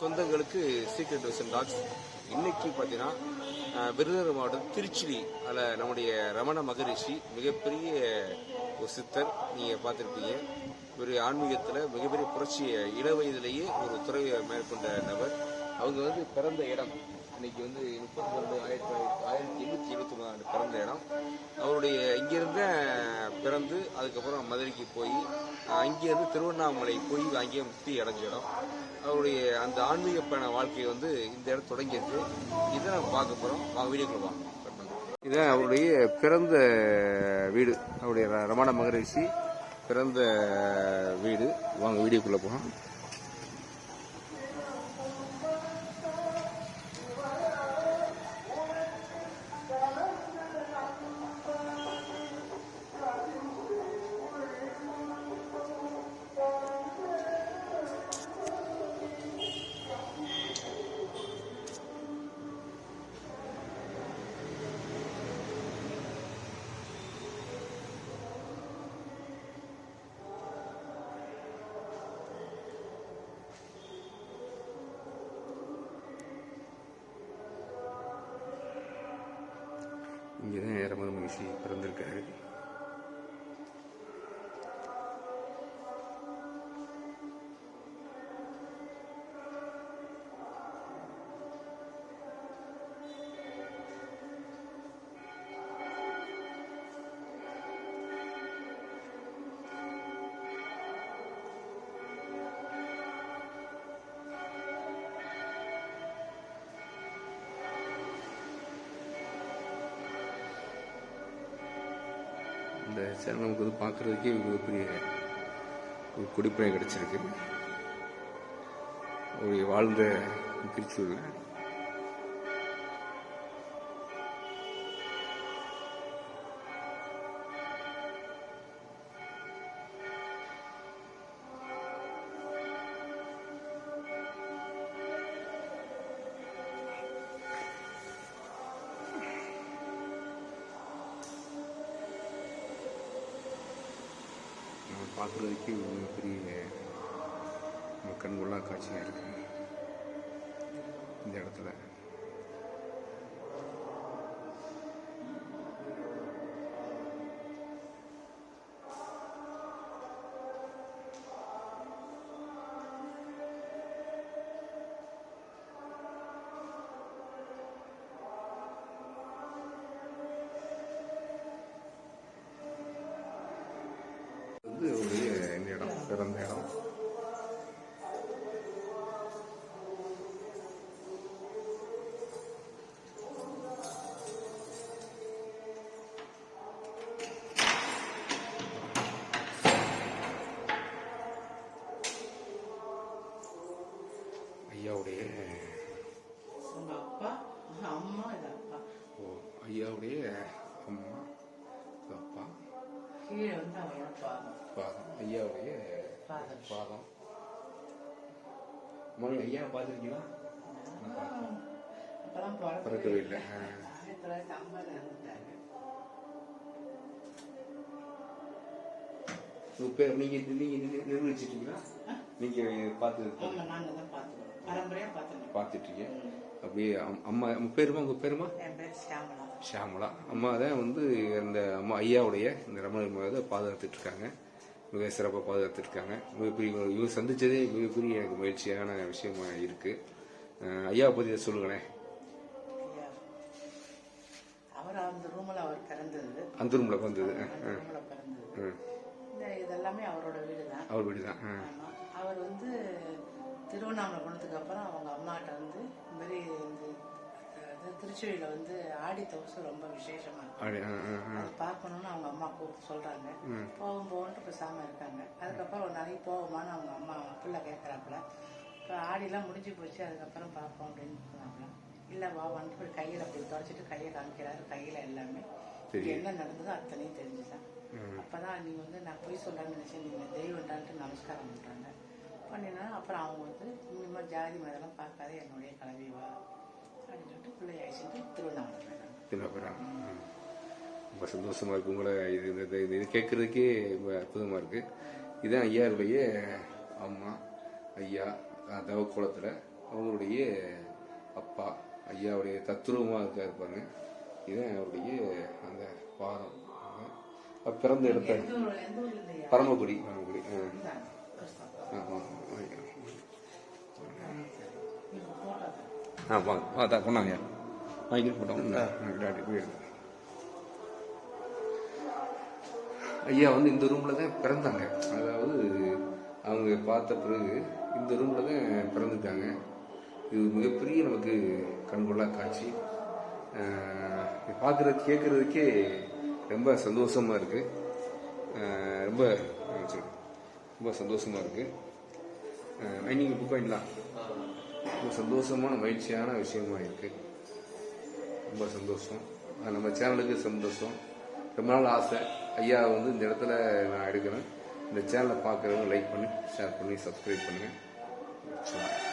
சொந்தங்களுக்கு secret Wesson tax இன்னைக்கு பார்த்தீங்கன்னா விருதுநகர் மாவட்டம் திருச்சிலி அதில் நம்முடைய ரமண மகரிஷி மிகப்பெரிய ஒரு சித்தர் நீங்கள் பார்த்துருப்பீங்க. ஒரு ஆன்மீகத்தில் மிகப்பெரிய புரட்சியை இள வயதிலேயே ஒரு துறவியை மேற்கொண்ட நபர். அவங்க வந்து பிறந்த இடம் இன்னைக்கு வந்து முப்பத்தி ரெண்டு ஆயிரத்தி தொள்ளாயிரத்தி ஆயிரத்தி எண்ணூற்றி எழுபத்தி மூணு பிறந்த இடம். அவருடைய இங்கிருந்த பிறந்து அதுக்கப்புறம் மதுரைக்கு போய் அங்கேருந்து திருவண்ணாமலை போய் அங்கேயே முக்தி அடைஞ்ச இடம். அவருடைய அந்த ஆன்மீக பயண வாழ்க்கை வந்து இந்த இடம் தொடங்கியிருக்கு. இதை நம்ம பார்க்க போகிறோம் வாங்க வீடியோக்குள்ள வாங்க இதான் அவருடைய பிறந்த வீடு. அவருடைய ரமண மகரிஷி பிறந்த வீடு. வாங்க வீடியோக்குள்ளே போகலாம். இங்கே தான் ரமண மகிழ்ச்சி பிறந்திருக்காரு. இந்த சேனல் நமக்கு வந்து பார்க்குறதுக்கே மிகப்பெரிய ஒரு குடிப்பனை கிடச்சிருக்கு. அவருடைய வாழ்ந்த திருச்சூரில். பார்க்குறதுக்கே ஒரு மிகப்பெரிய கண்கொள்ளா காட்சியாக இருக்குது இந்த இடத்துல. இந்த இடம் பிறந்த இடம் ஐயாவுடைய உங்க கீழே வந்து அவரோட பாதம் பாதம் ஐயாவுடைய பாதம் பாதம்? மணி ஐயா பார்த்துருக்கீங்களா? அப்பெல்லாம் பிறக்கவே இல்லை. ஆயிரத்தி தொள்ளாயிரத்தி ஐம்பது இறந்துட்டாங்க நீங்க நீங்க நிர்~ நிர்வகிச்சிட்டீங்களா நீங்க பார்த்து ஆமா நாங்க தான் பார்த்துக்கோம் பரம்பரையா பார்த்துக்கோம் பார்த்துட்டு இருக்கீங்க அப்படியே அம்- அம்மா உங்க பேருமா உங்க பேருமா என் பேர் சியாமலா ஷியாமலா. அம்மா தான் வந்து இந்த அம்மா ஐயாவுடைய இந்த ரமண இதை பாதுகாத்துட்டு இருக்காங்க. மிக சிறப்பாக பாதுகாத்துட்டு இருக்காங்க. மிகப்பெரிய இவங்க சந்திச்சதே மிகப்பெரிய எனக்கு மகிழ்ச்சியான விஷயமா இருக்கு. அஹ் ஐயாவை இதை சொல்லுங்களேன். அவர் அந்த ரூம்ல அவர் பிறந்தது? அந்த ரூம்ல பிறந்தது. இதெல்லாமே அவரோட வீடு தான் அவர் வீடு தான். அவர் வந்து திருவண்ணாமலை போனதுக்கு அப்புறம் அவங்க அம்மாட்ட வந்து இந்த மாதிரி திருச்சுழியில வந்து ஆடி தோசை ரொம்ப விசேஷமா இருக்கும். அது பார்க்கணும்னு அவங்க அம்மா கூப்பிட்டு சொல்றாங்க. போவோம் போவோன்ட்டு பேசாம இருக்காங்க. அதுக்கப்புறம் ஒரு நாளைக்கு போவோமான்னு அவங்க அம்மா பிள்ளை கேட்கறாப்புல இப்போ ஆடிலாம் முடிஞ்சு போச்சு அதுக்கப்புறம் பார்ப்போம் அப்படின்னு சொன்னாங்க இல்ல வா வந்து போய் கையில அப்படி தொடச்சிட்டு கையை காமிக்கிறாரு கையில எல்லாமே. என்ன நடந்ததோ அத்தனையும் தெரிஞ்சுதான் அப்பதான் நீங்க வந்து நான் போய் சொல்றேன்னு நினைச்சேன் நீங்க தெய்வம்டான்ட்டு நமஸ்காரம் பண்றாங்க. பண்ணினா அப்புறம் அவங்க வந்து இனிமேல் ஜாதி மதம்லாம் பார்க்காத என்னுடைய கலவி வா. தினபுரம் ரொம்ப சந்தோஷமா இருக்கு உங்களை இது இந்த- இது கேட்கறதுக்கே ரொம்ப அற்புதமா இருக்கு இதான் ஐயாருடைய அம்மா ஐயா தவ குளத்துல அவங்களுடைய அப்பா ஐயாவுடைய தத்துருவமாக இருக்காரு பாருங்க இதுதான் அவருடைய அந்த பாதம் பிறந்த இடத்த பரமக்குடி பரமக்குடி ஆ. ஆ, வாங்க, தான் கொண்டாங்க வாங்கிட்டு போட்டோம் டாடி போய் எடுங்க. ஐயா வந்து இந்த ரூமில் தான் பிறந்தாங்க அதாவது அவங்க பார்த்த பிறகு இந்த ரூமில் தான் பிறந்துட்டாங்க இது மிகப்பெரிய நமக்கு கண்கொள்ளா காட்சி பார்க்குறது கேட்குறதுக்கே ரொம்ப சந்தோஷமாக இருக்குது ரொம்ப. ரொம்ப சந்தோஷமாக இருக்குது நீங்கள் புக் வாங்கிக்கலாம் ரொம்ப சந்தோஷமான மகிழ்ச்சியான விஷயமா இருக்குது ரொம்ப சந்தோஷம். அது நம்ம சேனலுக்கு சந்தோஷம். ரொம்ப நாள் ஆசை. ஐயா வந்து இந்த இடத்துல நான் எடுக்கிறேன். இந்த சேனலை பார்க்குறவங்க லைக் பண்ணி ஷேர் பண்ணி சப்ஸ்கிரைப் பண்ணுங்கள்